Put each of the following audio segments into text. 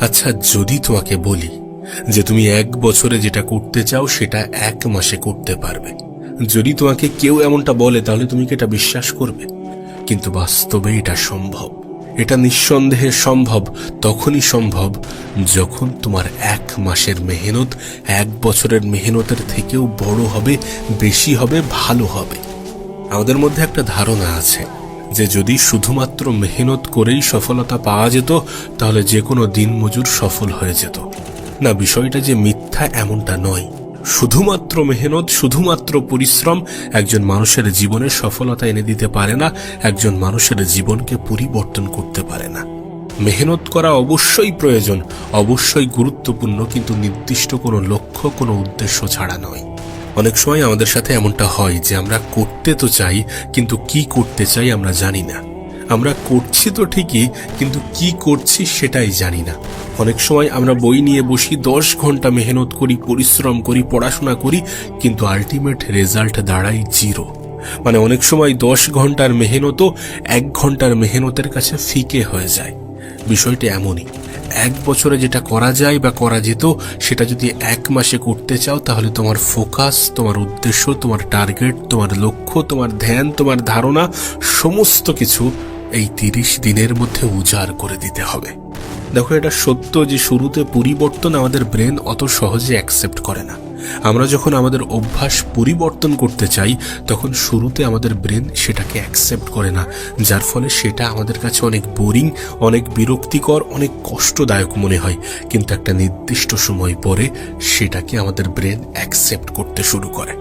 আচ্ছা যদি তোমাকে বলি যে তুমি এক বছরে যেটা করতে চাও, সেটা এক মাসে করতে পারবে। যদি তোমাকে কেউ এমনটা বলে, তাহলে তুমি কি এটা বিশ্বাস করবে? কিন্তু বাস্তবে এটা সম্ভব। এটা নিঃসন্দেহে সম্ভব, তখনই সম্ভব যখন তোমার এক মাসের মেহনত এক বছরের মেহনতের থেকেও বড় হবে, বেশি হবে, ভালো হবে। আমাদের মধ্যে একটা ধারণা আছে। যে যদি শুধুমাত্র মেহনত করেই সফলতা পাওয়া যেত, তাহলে যে কোনো দিনমজুর সফল হয়ে যেত। না, বিষয়টা যে মিথ্যা এমনটা নয়। শুধুমাত্র মেহনত, শুধুমাত্র পরিশ্রম একজন মানুষের জীবনে সফলতা এনে দিতে পারে না, একজন মানুষের জীবনকে পরিবর্তন করতে পারে না। মেহনত করা অবশ্যই প্রয়োজন, অবশ্যই গুরুত্বপূর্ণ, কিন্তু নির্দিষ্ট কোনো লক্ষ্য, কোনো উদ্দেশ্য ছাড়া নয়। অনেক সময় আমাদের সাথে এমনটা হয় যে আমরা করতে তো চাই, কিন্তু কি করতে চাই আমরা জানি না। আমরা করছি তো ঠিকই, কিন্তু কি করছি সেটাই জানি না। অনেক সময় আমরা বই নিয়ে বসি, দশ ঘণ্টা মেহনত করি, পরিশ্রম করি, পড়াশোনা করি, কিন্তু আলটিমেট রেজাল্ট দাঁড়ায় জিরো মানে অনেক সময় দশ ঘণ্টার মেহনতও এক ঘণ্টার মেহনতের কাছে ফিকে হয়ে যায়। বিষয়টা এমনই। এক বছরে যেটা করা যায় বা করা যেত, সেটা যদি এক মাসে করতে চাও, তাহলে তোমার ফোকাস, তোমার উদ্দেশ্য, তোমার টার্গেট, তোমার লক্ষ্য, তোমার ধ্যান, তোমার ধারণা, সমস্ত কিছু এই তিরিশ দিনের মধ্যে উজাড় করে দিতে হবে। দেখো, এটা সত্য যে শুরুতে পরিবর্তন আমাদের ব্রেন অত সহজে অ্যাকসেপ্ট করে না। আমরা যখন আমাদের অভ্যাস পরিবর্তন করতে চাই, তখন শুরুতে আমাদের ব্রেন সেটাকে অ্যাকসেপ্ট করে না, যার ফলে সেটা আমাদের কাছে অনেক বোরিং অনেক বিরক্তিকর, অনেক কষ্টদায়ক মনে হয়। কিন্তু একটা নির্দিষ্ট সময় পরে সেটাকে আমাদের ব্রেন অ্যাকসেপ্ট করতে শুরু করে।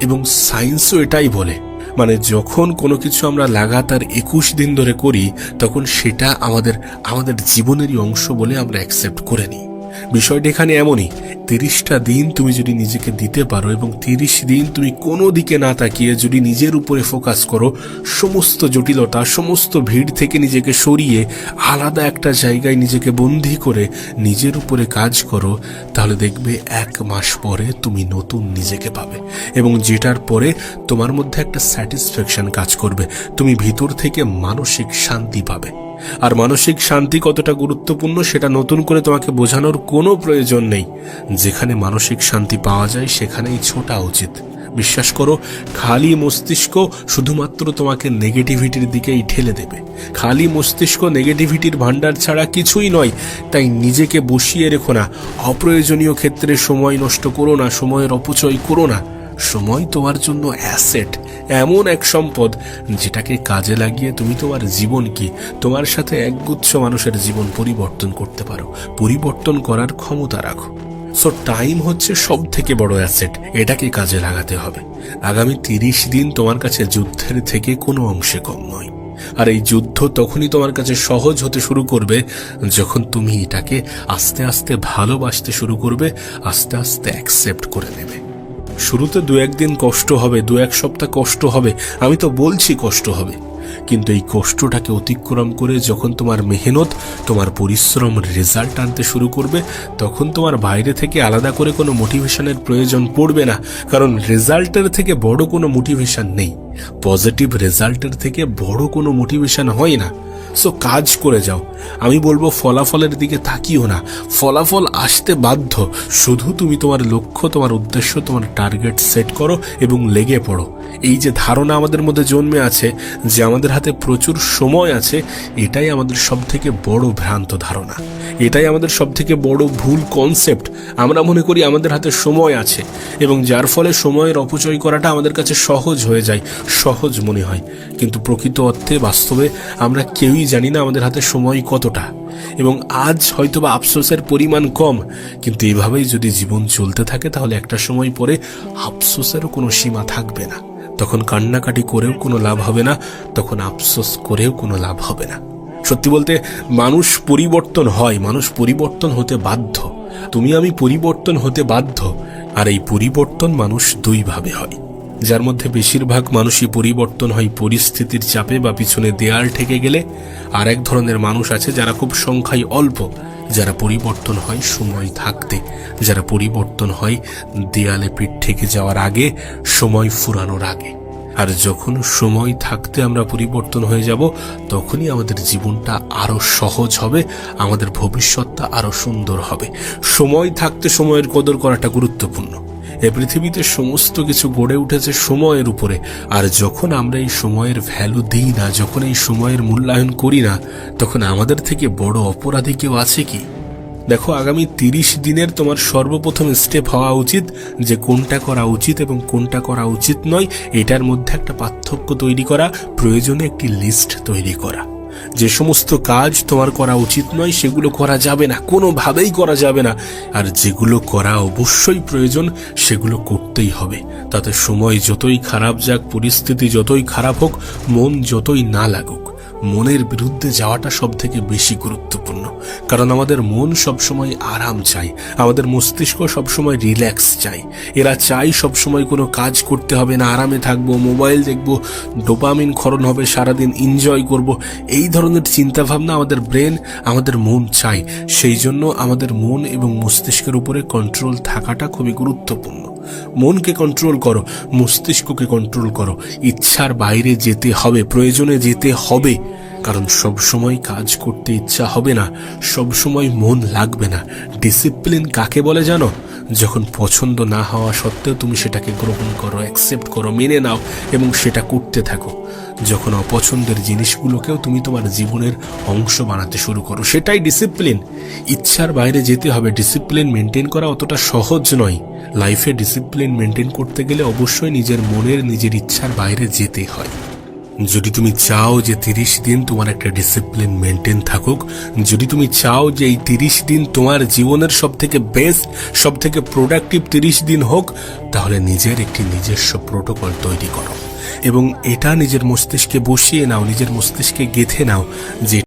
এবং সায়েন্সও এটাই বলে মানে যখন কোনো কিছু আমরা লাগাতার একুশ দিন ধরে করি, তখন সেটা আমাদের আমাদের জীবনেরই অংশ বলে আমরা অ্যাকসেপ্ট করে নিই। বিষয়টা এখানে এমনই। তিরিশটা দিন তুমি যদি নিজেকে দিতে পারো এবং তিরিশ দিন তুমি কোনো দিকে না তাকিয়ে যদি নিজের উপরে ফোকাস করো, সমস্ত জটিলতা, সমস্ত ভিড় থেকে নিজেকে সরিয়ে আলাদা একটা জায়গায় নিজেকে বন্দি করে নিজের উপরে কাজ করো, তাহলে দেখবে এক মাস পরে তুমি নতুন নিজেকে পাবে এবং যেটার পরে তোমার মধ্যে একটা স্যাটিসফ্যাকশন কাজ করবে। তুমি ভিতর থেকে মানসিক শান্তি পাবে। আর মানসিক শান্তি কতটা গুরুত্বপূর্ণ সেটা নতুন করে তোমাকে বোঝানোর কোনো প্রয়োজন নেই। যেখানে মানসিক শান্তি পাওয়া যায়, সেখানেই ছোটা উচিত। বিশ্বাস করো, খালি মস্তিষ্ক শুধুমাত্র তোমাকে নেগেটিভিটির দিকেই ঠেলে দেবে। খালি মস্তিষ্ক নেগেটিভিটির ভান্ডার ছাড়া কিছুই নয়, তাই নিজেকে বসিয়ে রেখো না। অপ্রয়োজনীয় ক্ষেত্রে সময় নষ্ট করো না, সময়ের অপচয় করো না। সময় তোমার জন্য অ্যাসেট। এমন এক সম্পদ যেটাকে কাজে লাগিয়ে তুমি তোমার জীবন কি তোমার সাথে একগুচ্ছ মানুষের জীবন পরিবর্তন করতে পারো। পরিবর্তন করার ক্ষমতা রাখো। সো টাইম হচ্ছে সব থেকে বড় অ্যাসেট এটাকে কাজে লাগাতে হবে। আগামী তিরিশ দিন তোমার কাছে যুদ্ধের থেকে কোনো অংশে কম নয়। আর এই যুদ্ধ তখনই তোমার কাছে সহজ হতে শুরু করবে যখন তুমি এটাকে আস্তে আস্তে ভালোবাসতে শুরু করবে, আস্তে আস্তে অ্যাকসেপ্ট করে নেবে। শুরুতে দু একদিন কষ্ট হবে, দু এক সপ্তাহ কষ্ট হবে, আমি তো বলছি কষ্ট হবে। কিন্তু এই কষ্টটাকে অতিক্রম করে যখন তোমার মেহনত, তোমার পরিশ্রম রেজাল্ট আনতে শুরু করবে, তখন তোমার বাইরে থেকে আলাদা করে কোনো মোটিভেশনের প্রয়োজন পড়বে না, কারণ রেজাল্টের থেকে বড় কোনো মোটিভেশন নেই। পজিটিভ রেজাল্টের থেকে বড় কোনো মোটিভেশন হয় না। সো কাজ করে যাও। আমি বলব, ফলাফলের দিকে তাকিও না। ফলাফল আসতে বাধ্য। শুধু তুমি তোমার লক্ষ্য, তোমার উদ্দেশ্য, তোমার টার্গেট সেট করো এবং লেগে পড়ো। এই যে ধারণা আমাদের মধ্যে জন্মে আছে, যে আমাদের হাতে প্রচুর সময় আছে, এটাই আমাদের সব থেকে বড় ভ্রান্ত ধারণা। এটাই আমাদের সব থেকে বড় ভুল কনসেপ্ট আমরা মনে করি আমাদের হাতে সময় আছে, এবং যার ফলে সময়ের অপচয় করাটা আমাদের কাছে সহজ হয়ে যায়, সহজ মনে হয়। কিন্তু প্রকৃত অর্থে, বাস্তবে, আমরা কেউই জানি না আমাদের হাতে সময় কতটা। এবং আজ হয়তোবা আফসোসের পরিমাণ কম, কিন্তু এভাবেই যদি জীবন চলতে থাকে, তাহলে একটা সময় পরে আফসোসেরও কোনো সীমা থাকবে না। তখন কান্নাকাটি করেও কোনো লাভ হবে না, তখন আফসোস করেও কোনো লাভ হবে না। সত্যি বলতে, মানুষ পরিবর্তন হয়, মানুষ পরিবর্তন হতে বাধ্য। তুমি আমি পরিবর্তন হতে বাধ্য, আর এই পরিবর্তন মানুষ দুইভাবে হয়। যার মধ্যে বেশিরভাগ মানুষই পরিবর্তন হয় পরিস্থিতির চাপে বা পিছনে দেয়াল ঠেকে গেলে, আর এক ধরনের মানুষ আছে যারা খুব সংখ্যায় অল্প, যারা পরিবর্তন হয় সময় থাকতে। যারা পরিবর্তন হয় দেয়ালে পিঠ ঠেকে যাওয়ার আগে, সময় ফুরানোর আগে। আর যখন সময় থাকতে আমরা পরিবর্তন হয়ে যাব, তখনই আমাদের জীবনটা আরও সহজ হবে, আমাদের ভবিষ্যৎটা আরও সুন্দর হবে। সময় থাকতে সময়ের কদর করাটা গুরুত্বপূর্ণ। এ পৃথিবীতে সমস্ত কিছু গড়ে উঠেছে সময়ের উপরে। আর যখন আমরা এই সময়ের ভ্যালু দিই না, যখন এই সময়ের মূল্যায়ন করি না, তখন আমাদের থেকে বড় অপরাধী কেউ আছে কি? দেখো, আগামী তিরিশ দিনের তোমার সর্বপ্রথম স্টেপ হওয়া উচিত যে কোনটা করা উচিত এবং কোনটা করা উচিত নয়, এটার মধ্যে একটা পার্থক্য তৈরি করা, প্রয়োজনে একটি লিস্ট তৈরি করা। যে সমস্ত কাজ তোমার করা উচিত নয়, সেগুলো করা যাবে না, কোনোভাবেই করা যাবে না। আর যেগুলো করা অবশ্যই প্রয়োজন, সেগুলো করতেই হবে। তাতে সময় যতই খারাপ যাক, পরিস্থিতি যতই খারাপ হোক, মন যতই না লাগুক মনের বিরুদ্ধে যাওয়াটা সব থেকে বেশি গুরুত্বপূর্ণ। কারণ আমাদের মন সবসময় আরাম চাই আমাদের মস্তিষ্ক সবসময় রিল্যাক্স চাই এরা চাই সবসময় কোনো কাজ করতে হবে না, আরামে থাকব, মোবাইল দেখব, ডোপামিন ক্ষরণ হবে, সারাদিন এনজয় করব। এই ধরনের চিন্তাভাবনা আমাদের ব্রেন আমাদের মন চাই সেই জন্য আমাদের মন এবং মস্তিষ্কের উপরে কন্ট্রোল থাকাটা খুবই গুরুত্বপূর্ণ। মনকে কন্ট্রোল করো, মস্তিষ্ককে কন্ট্রোল করো। ইচ্ছার বাইরে যেতে হবে, প্রয়োজনে যেতে হবে। কারণ সব সময় কাজ করতে ইচ্ছা হবে না সব সময় মন লাগবে না। ডিসিপ্লিন কাকে বলে জানো? যখন পছন্দ না হওয়া সত্ত্বেও তুমি সেটাকে গ্রহণ করো অ্যাকসেপ্ট করো, মেনে নাও এবং সেটা করতে থাকো। যখন অপছন্দের জিনিসগুলোকেও তুমি তোমার জীবনের অংশ বানাতে শুরু করো, সেটাই ডিসিপ্লিন ইচ্ছার বাইরে যেতে হবে। ডিসিপ্লিন মেনটেন করা অতটা সহজ নয়। লাইফে ডিসিপ্লিন মেনটেন করতে গেলে অবশ্যই নিজের মনের, নিজের ইচ্ছার বাইরে যেতে হয়। যদি তুমি চাও যে তিরিশ দিন তোমার একটা ডিসিপ্লিন মেনটেন থাকুক, যদি তুমি চাও যে এই তিরিশ দিন তোমার জীবনের সব থেকে বেস্ট সব থেকে প্রোডাক্টিভ তিরিশ দিন হোক, তাহলে নিজের একটি নিজস্ব প্রোটোকল তৈরি করো। এবং এটা নিজের মস্তিষ্কে বসিয়ে নাও নিজের মস্তিষ্কে গেঁথে নাও যে